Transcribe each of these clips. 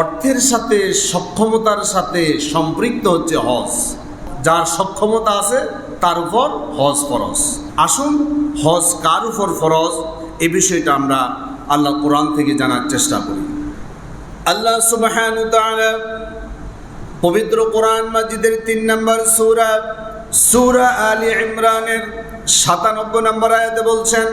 অর্থের সাথে, সক্ষমতার সাথে সম্পৃক্ত হচ্ছে হজ। যার সক্ষমতা আছে, তার উপর হজ ফরজ। আসুন, হজ কার উপর ফরজ? এ বিষয়টা আমরা আল্লাহ কোরআন থেকে জানার চেষ্টা করি। আল্লাহ সুবহান পবিত্র কোরআন মাজিদের তিন নম্বর সূরা সূরা আলী ইমরানের সাতানব্বই নম্বর আয়াতে বলছেন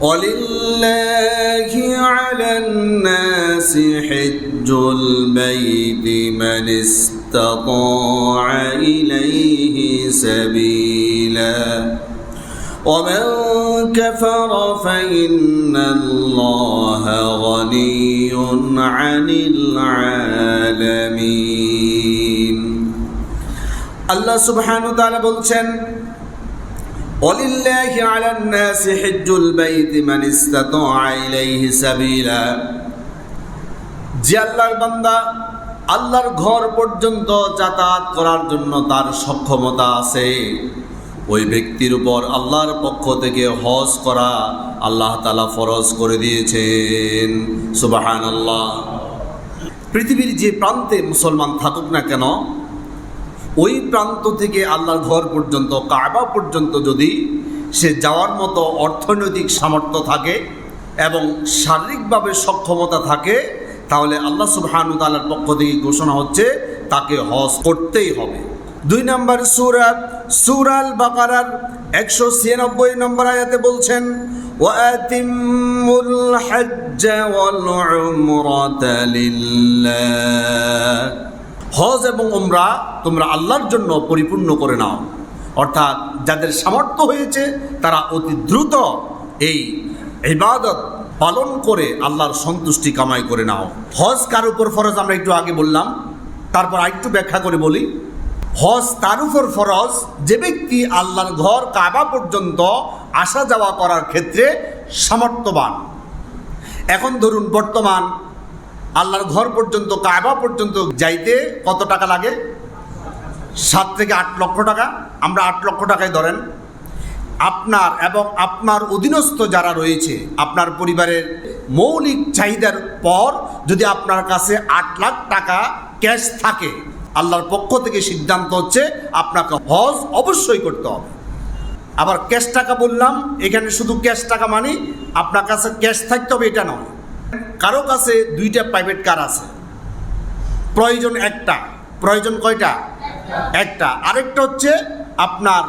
ولله على الناس حج البيت من استطاع إليه سبيلا ومن كفر فإن الله غني عن العالمين আল্লাহ সুবহানাহু ওয়া তাআলা বলছেন ولله على الناس حج البيت من استطاع إليه سبيلا যে আল্লাহর বান্দা আল্লাহর ঘর পর্যন্ত যাতায়াত করার জন্য তার সক্ষমতা আছে ওই ব্যক্তির উপর আল্লাহর পক্ষ থেকে হজ করা আল্লাহ তালা ফরজ করে দিয়েছেন সুবাহান আল্লাহ পৃথিবীর যে প্রান্তে মুসলমান থাকুক না কেন ওই প্রান্ত থেকে আল্লাহর ঘর পর্যন্ত, কাবা পর্যন্ত যদি সে যাওয়ার মতো অর্থনৈতিক সামর্থ্য থাকে এবং শারীরিকভাবে সক্ষমতা থাকে, তাহলে আল্লাহ সুবহানু তাআলার পক্ষ থেকে ঘোষণা হচ্ছে তাকে হজ করতেই হবে। দুই নম্বর সুরাত সুরাল বাকারার একশো ছিয়ানব্বই নম্বর আয়াতে বলছেন উমরাতা লিল্লাহ। হজ এবং ওমরা তোমরা আল্লাহর জন্য পরিপূর্ণ করে নাও। অর্থাৎ যাদের সামর্থ্য হয়েছে, তারা অতি দ্রুত এই ইবাদত পালন করে আল্লাহর সন্তুষ্টি কামাই করে নাও। হজ কার উপর ফরজ আমরা একটু আগে বললাম। তারপর আরেকটু ব্যাখ্যা করে বলি। হজ তার উপর ফরজ যে ব্যক্তি আল্লাহর ঘর কাবা পর্যন্ত আসা যাওয়া করার ক্ষেত্রে সামর্থ্যবান। এখন ধরুন বর্তমান আল্লাহর ঘর পর্যন্ত, কাবা পর্যন্ত যাইতে কত টাকা লাগে? সাত থেকে আট লক্ষ টাকা। আমরা আট লক্ষ টাকায় ধরেন, আপনার এবং আপনার অধীনস্থ যারা রয়েছে, আপনার পরিবারের মৌলিক চাহিদার পর যদি আপনার কাছে আট লাখ টাকা ক্যাশ থাকে, আল্লাহর পক্ষ থেকে সিদ্ধান্ত হচ্ছে আপনাকে হজ অবশ্যই করতে হবে। আবার ক্যাশ টাকা বললাম, এখানে শুধু ক্যাশ টাকা মানে আপনার কাছে ক্যাশ থাকতে হবে, এটা নয়। কারও কাছে দুইটা প্রাইভেট কার আছে। প্রয়োজন একটা। প্রয়োজন কয়টা? একটা। আরেকটা হচ্ছে আপনার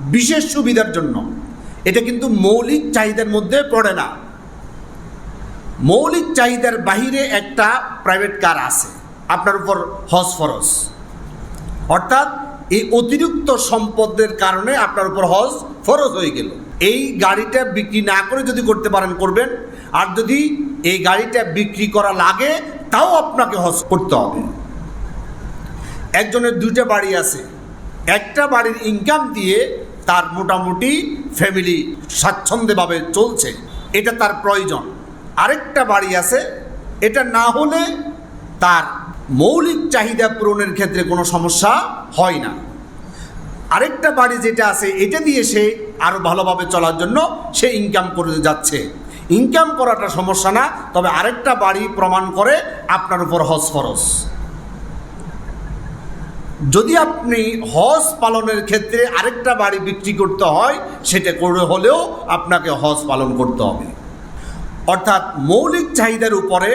বিশেষ সুবিধার জন্য। এটা কিন্তু মৌলিক চাহিদার মধ্যে পড়ে না। মৌলিক চাহিদার বাহিরে একটা প্রাইভেট কার আছে। আপনার উপর হজ ফরজ। অর্থাৎ এই অতিরিক্ত সম্পদের কারণে আপনার উপর হজ ফরজ হয়ে গেল। এই গাড়িটা বিক্রি না করে যদি করতে পারেন, করবেন। আর যদি এই গাড়িটা বিক্রি করা লাগে, তাও আপনাকে হজ করতে হবে। একজনের দুইটা বাড়ি আছে। একটা বাড়ির ইনকাম দিয়ে তার মোটামুটি ফ্যামিলি স্বাচ্ছন্দ্যভাবে চলছে। এটা তার প্রয়োজন। আরেকটা বাড়ি আছে, এটা না হলে তার মৌলিক চাহিদা পূরণের ক্ষেত্রে কোনো সমস্যা হয় না। আরেকটা বাড়ি যেটা আছে, এটা দিয়ে সে আরও ভালোভাবে চলার জন্য সে ইনকাম করে যাচ্ছে। ইনকাম করাটা সমস্যা না, তবে আরেকটা বাড়ি প্রমাণ করে আপনার উপর হজ ফরজ। যদি আপনি হজ পালনের ক্ষেত্রে আরেকটা বাড়ি বিক্রি করতে হয়, সেটা করে হলেও আপনাকে হজ পালন করতে হবে। অর্থাৎ মৌলিক চাহিদার উপরে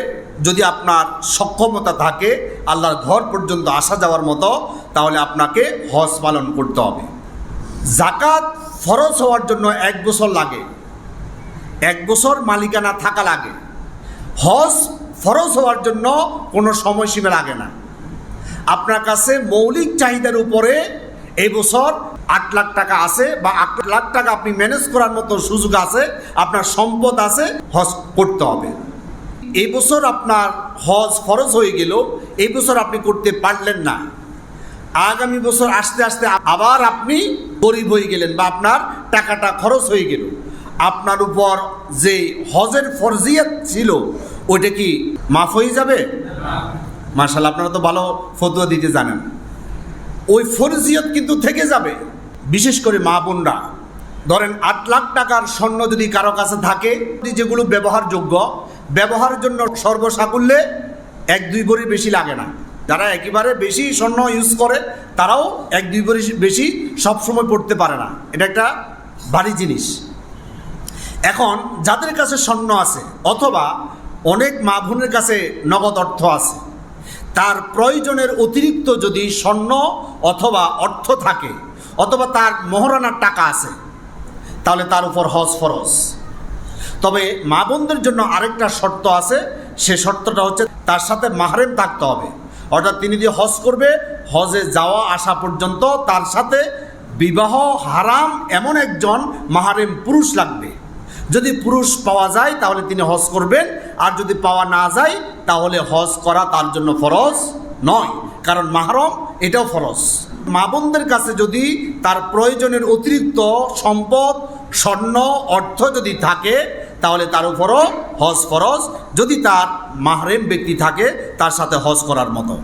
যদি আপনার সক্ষমতা থাকে, আল্লাহর ঘর পর্যন্ত আসা যাওয়ার মতো, তাহলে আপনাকে হজ পালন করতে হবে। জাকাত ফরজ হওয়ার জন্য এক বছর লাগে। এক বছর মালিকানা থাকা লাগে। হজ ফরজ হওয়ার জন্য কোনো সময়সীমা লাগে না। আপনার কাছে মৌলিক চাহিদার উপরে এই বছর আট লাখ টাকা আছে বা আট লাখ টাকা আপনি ম্যানেজ করার মতো সুযোগ আছে, আপনার সম্পদ আছে, হজ করতে হবে। এই বছর আপনার হজ ফরজ হয়ে গেল, এই বছর আপনি করতে পারলেন না। আগামী বছর আস্তে আস্তে আবার আপনি গরিব হয়ে গেলেন বা আপনার টাকাটা খরচ হয়ে গেল। আপনার উপর যে হজের ফরজিয়াত ছিল, ওইটা কি মাফ হয়ে যাবে? মার্শাল আপনারা তো ভালো ফতুয়া দিতে জানেন। ওই ফরজিয়ত কিন্তু থেকে যাবে। বিশেষ করে মা বোনরা। ধরেন, আট লাখ টাকার স্বর্ণ যদি কারও কাছে থাকে যেগুলো ব্যবহারযোগ্য, ব্যবহারের জন্য সর্বসাকুল্যে এক, দুই ভরি বেশি লাগে না। যারা একেবারে বেশি স্বর্ণ ইউজ করে, তারাও এক, দুই ভরি বেশি সবসময় পড়তে পারে না। এটা একটা ভারী জিনিস। এখন যাদের কাছে স্বর্ণ আছে অথবা অনেক মা বোনের কাছে নগদ অর্থ আছে, তার প্রয়োজনের অতিরিক্ত যদি স্বর্ণ অথবা অর্থ থাকে অথবা তার মহারানার টাকা আছে, তাহলে তার উপর হজ ফরজ। তবে মা বোনদের জন্য আরেকটা শর্ত আছে, সে শর্তটা হচ্ছে তার সাথে মাহরেম থাকতে হবে। অর্থাৎ তিনি যে হজ করবে, হজে যাওয়া আসা পর্যন্ত তার সাথে বিবাহ হারাম এমন একজন মাহারেম পুরুষ লাগবে। যদি পুরুষ পাওয়া যায়, তাহলে তিনি হজ করবেন। আর যদি পাওয়া না যায়, তাহলে হজ করা তার জন্য ফরজ নয়। কারণ মাহরম, এটাও ফরজ। মা বোনদের কাছে যদি তার প্রয়োজনের অতিরিক্ত সম্পদ, স্বর্ণ, অর্থ যদি থাকে, তাহলে তার উপরও হজ ফরজ। যদি তার মাহরেম ব্যক্তি থাকে, তার সাথে হজ করার মতো।